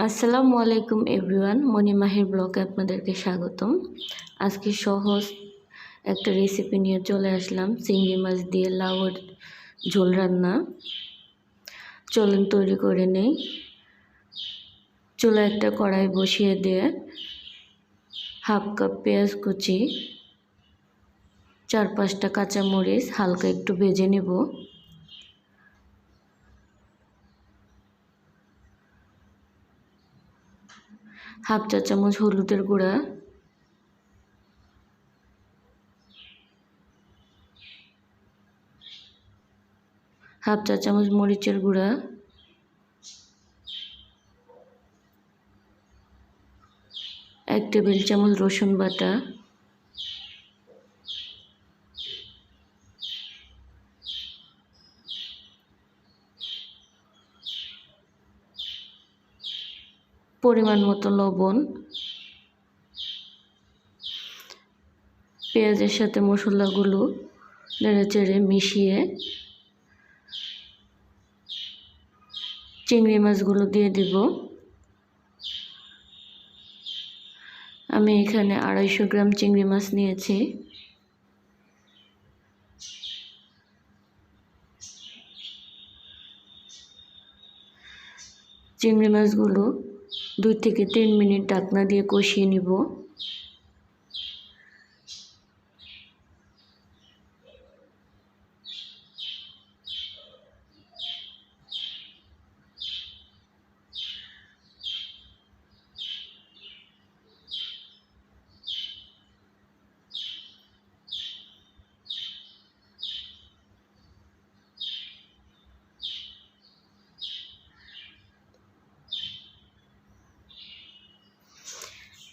আসসালামু আলাইকুম এভরিওয়ান মণিমাহির ব্লগে আপনাদেরকে স্বাগতম। আজকে সহজ একটা রেসিপি নিয়ে চলে আসলাম, চিংড়ি মাছ দিয়ে লাউয়ের ঝোল রান্না। চলেন তৈরি করে নেই। চুলা একটা কড়াই বসিয়ে দিয়ে হাফ কাপ পেঁয়াজ কুচি, চার পাঁচটা কাঁচামরিচ, হালকা একটু ভেজে নেব। হাফ চা চামচ হলুদের গুঁড়া। হাফ চা চামচ মরিচের গুঁড়া। এক টেবিল চামচ রসুন বাটা। পরিমাণ মতো লবণ, পেঁয়াজের সাথে মশলাগুলো নেড়ে চেড়ে মিশিয়ে চিংড়ি মাছগুলো দিয়ে দিব। আমি এখানে আড়াইশো গ্রাম চিংড়ি মাছ নিয়েছি। চিংড়ি মাছগুলো দুই থেকে তিন মিনিট ঢাকনা দিয়ে কষিয়ে নিব।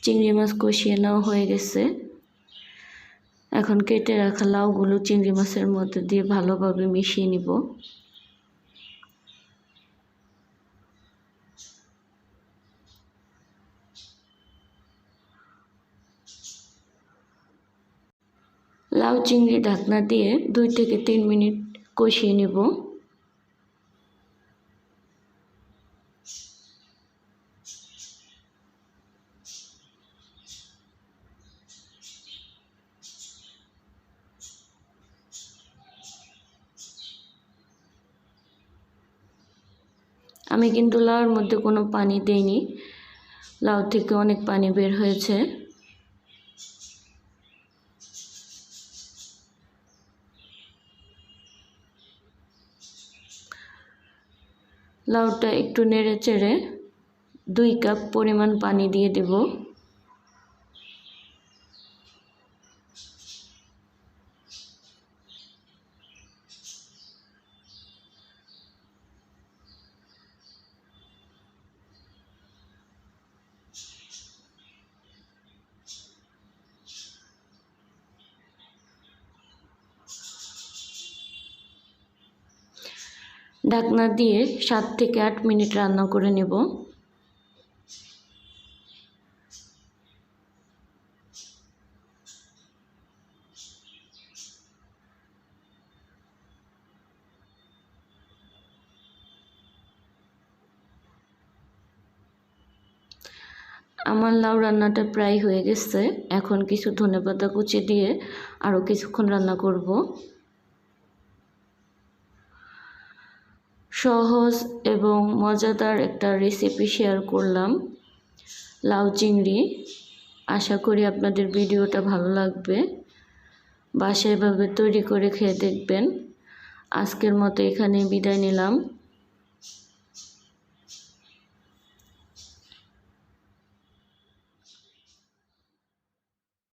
চিংড়ি মাছ কষিয়ে নেওয়া হয়ে গেছে। এখন কেটে রাখা লাউগুলো চিংড়ি মাছের মধ্যে দিয়ে ভালোভাবে মিশিয়ে নিব। লাউ চিংড়ি ঢাকনা দিয়ে দুই থেকে তিন মিনিট কষিয়ে নেব। আমি কিন্তু লাউর মধ্যে কোনো পানি দেইনি। লাউ থেকে অনেক পানি বের হয়েছে। লাউটা একটু নেড়ে চেড়ে দুই কাপ পরিমাণ পানি দিয়ে দেব। ঢাকনা দিয়ে সাত থেকে আট মিনিট রান্না করে নেব। আমার লাউ রান্নাটা প্রায় হয়ে গেছে। এখন কিছু ধনেপাতা কুচি দিয়ে আরও কিছুক্ষণ রান্না করব। সহজ এবং মজাদার একটা রেসিপি শেয়ার করলাম। লাউ চিংড়ি। আশা করি আপনাদের ভিডিওটা ভালো লাগবে। বাসায় এভাবে তৈরি করে খেয়ে দেখবেন। আজকের মতো এখানে বিদায় নিলাম।